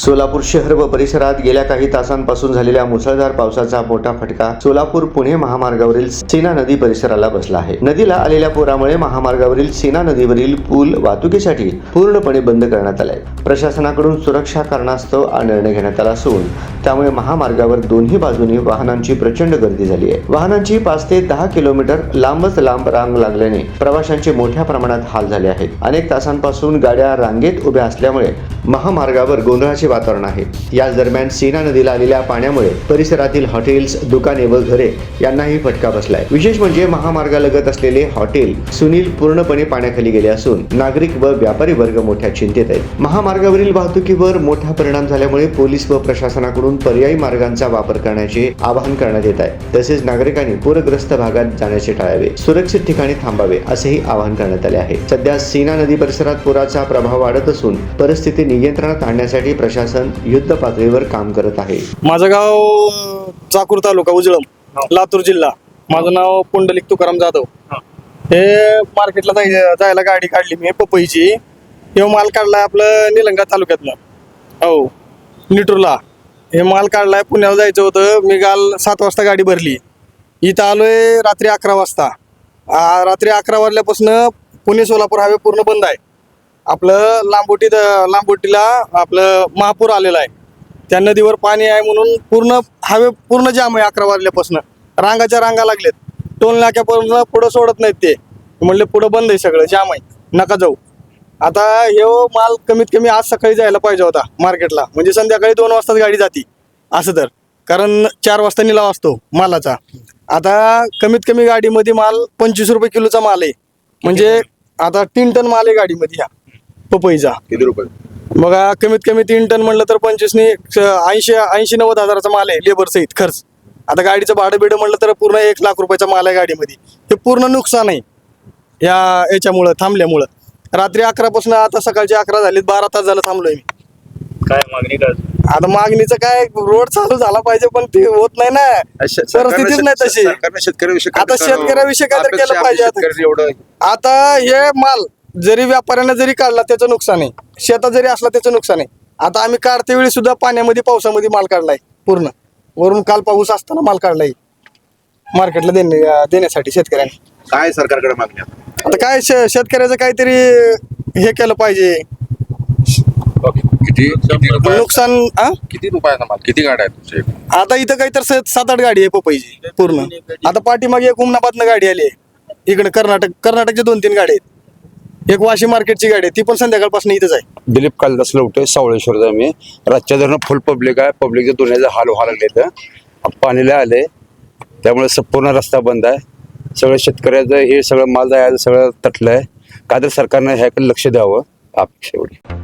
सोलापूर शहर व परिसरात गेल्या काही तासांपासून झालेल्या मुसळधार पावसाचा मोठा फटका सोलापूर पुणे महामार्गावरील सीना नदी परिसराला बसला आहे. नदीला आलेल्या पुरामुळे महामार्गावरील सीना नदीवरील पूल वाहतुकीसाठी पूर्णपणे बंद करण्यात आलाय. प्रशासनाकडून सुरक्षा कारणास्तव हा निर्णय घेण्यात आला असून त्यामुळे महामार्गावर दोन्ही बाजूनी वाहनांची प्रचंड गर्दी झाली आहे. वाहनांची पाच ते दहा किलोमीटर लांबच लांब रांग लागल्याने प्रवाशांचे मोठ्या प्रमाणात हाल झाले आहेत. अनेक तासांपासून गाड्या रांगेत उभ्या असल्यामुळे महामार्गावर गोंधळाचे वातावरण आहे. याच दरम्यान सीना नदीला आलेल्या पाण्यामुळे परिसरातील हॉटेल्स दुकाने व घरे यांनाही फटका बसलाय. विशेष म्हणजे महामार्गालगत असलेले हॉटेल सुनील पूर्णपणे पाण्याखाली गेले असून नागरिक व व्यापारी वर्ग मोठ्या चिंतेत आहेत. महामार्गावरील वाहतुकीवर मोठा परिणाम झाल्यामुळे पोलीस व प्रशासनाकडून पर्यायी मार्गांचा वापर करण्याचे आवाहन करण्यात येत आहे. तसेच नागरिकांनी पूरग्रस्त भागात जाण्याचे टाळावे सुरक्षित ठिकाणी थांबावे असेही आवाहन करण्यात आले आहे. सध्या सीना नदी परिसरात पुराचा प्रभाव वाढत असून परिस्थिती नियंत्रणात आणण्यासाठी प्रशासन युद्ध पातळीवर काम करत आहे. माझं गाव चाकूर तालुका उजळम लातूर जिल्हा. माझं नाव पुंडलिक तुकाराम जाधव. हे. मार्केटला जाय जायला गाडी काढली मी पपईची. हे माल काढलाय आपलं निलंगा तालुक्यातनं हो निटूरला हे माल काढलाय पुण्याला जायचं होतं. मी काल सात वाजता गाडी भरली. इथं आलोय रात्री अकरा वाजता. रात्री अकरा वाजल्यापासून पुणे सोलापूर हायवे पूर्ण बंद आहे. आपलं लांबोटीत लांबोटीला आपलं महापूर आलेला आहे. त्या नदीवर पाणी आहे म्हणून पूर्ण हवे पूर्ण जाम आहे अकरा वाजल्यापासून. रांगाच्या रांगा लागलेत. टोल नाक्यापर्यंत पुढं सोडत नाहीत ते. म्हणले पुढं बंद आहे सगळं जाम आहे. नका जाऊ. आता हे माल कमीत कमी आज सकाळी जायला पाहिजे होता मार्केटला. म्हणजे संध्याकाळी दोन वाजताच गाडी जाती. असं तर. कारण चार वाजता निलाव असतो मालाचा. आता कमीत कमी गाडीमध्ये माल पंचवीस रुपये किलोचा माल आहे. म्हणजे आता तीन टन माल आहे गाडीमध्ये ह्या पपईचा किती रुपये? बघा कमीत कमी तीन टन म्हणलं तर पंचवीसनी ऐंशी ऐंशी नव्वद हजाराचा माल आहे लेबर सहित खर्च. आता गाडीचं भाडं बिडं म्हणलं तर पूर्ण एक लाख रुपयाचा माल आहे गाडीमध्ये. हे पूर्ण नुकसान आहे. या याच्यामुळं थांबल्यामुळं. रात्री अकरापासून आता सकाळचे अकरा झालेत बारा तास झालं थांबलोय मी. काय मागणी काय? आता मागणीचं काय रोड चालू झाला पाहिजे पण ते होत नाही ना. परिस्थितीच नाही तशी. सरकारने शेतकऱ्याविषयी आता शेतकऱ्याविषयी काहीतरी केलं पाहिजे. आता. एवढं आता हे माल जरी व्यापाऱ्याने जरी काढला त्याचं नुकसान आहे. शेतात जरी असला त्याचं नुकसान आहे. आता आम्ही काढते वेळी सुद्धा पाण्यामध्ये पावसामध्ये माल काढलाय पूर्ण. वरून काल पाऊस असताना माल काढलाय. मार्केटला देणे देण्यासाठी शेतकऱ्यांनी. काय सरकारकडे मागणी आहे? आता काय शे- शेतकऱ्याचं काहीतरी हे केलं पाहिजे. किती किती रुपये नुकसान आ? किती रुपयाचा माल? किती गाड्या आहेत तुमच्या इकडे? आता इथं काही तर सात सात आठ गाडी आहे पपईची पूर्ण. आता पाठीमागे एक उमनाबादनं गाडी आली आहे. इकडे कर्नाटक कर्नाटकच्या दोन तीन गाडी आहेत. एक वाशी मार्केटची गाडी आहे. ती पण संध्याकाळपासून इथंच आहे. दिलीप कालिदास लवटे सावळेश्वर मी रातच्या धरणं फुल पब्लिक आहे. पब्लिकच्या दोन्हीचा हाल व्हायला लागले तर पाणीला आले. त्यामुळे संपूर्ण रस्ता बंद आहे. सगळं शेतकऱ्याचं हे सगळं माल जायचं सगळं तटलं आहे. काय तर सरकारनं ह्याकडे लक्ष द्यावं. अपेक्षा एवढी